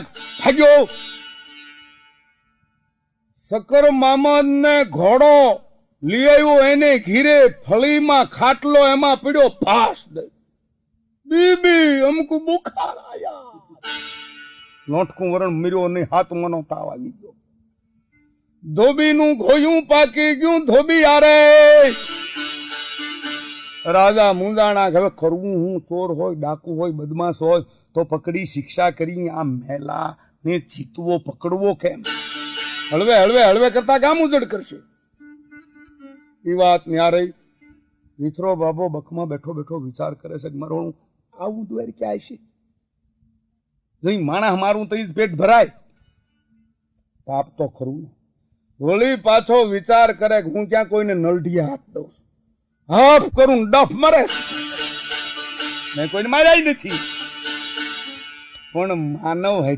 ભાગ્યો સકર મામદને ઘોડો લઈ આવ્યો, એને ઘીરે ફળીમાં ખાટલો એમાં પીડ્યો, ફાસ બીબી, અમકુ બુખાર આયા. લોટકું વરણ મીર્યો નહીં હાથ મનો તાવ આવી ગયો. ધોબીનું ઘોયું પાકી ગયું, ધોબી આરે. રાજા મુંદાણા હવે કરવું હું ચોર હોય, ડાકુ હોય, બદમાશ હોય તો પકડી શિક્ષા કરી, આ મેલા ને જીતવો પકડવો કેમ? હળવે હળવે હળવે કરતા કામ ઉજડ કરશે. એ વાત ન્યા રહી. વિથરો બાબો બખમાં બેઠો બેઠો વિચાર કરે છે કે આવું દ્વાર ક્યાં છે નહીં, માણસ મારું તો જ પેટ ભરાય. પાપ તો ખરું વળી પાછો વિચાર કરે કે હું ક્યાં કોઈને નલઢિયા હાથ દઉં હાફ કરું ડફ મરે. મેં કોઈને માર્યા નથી. પણ માનવ હે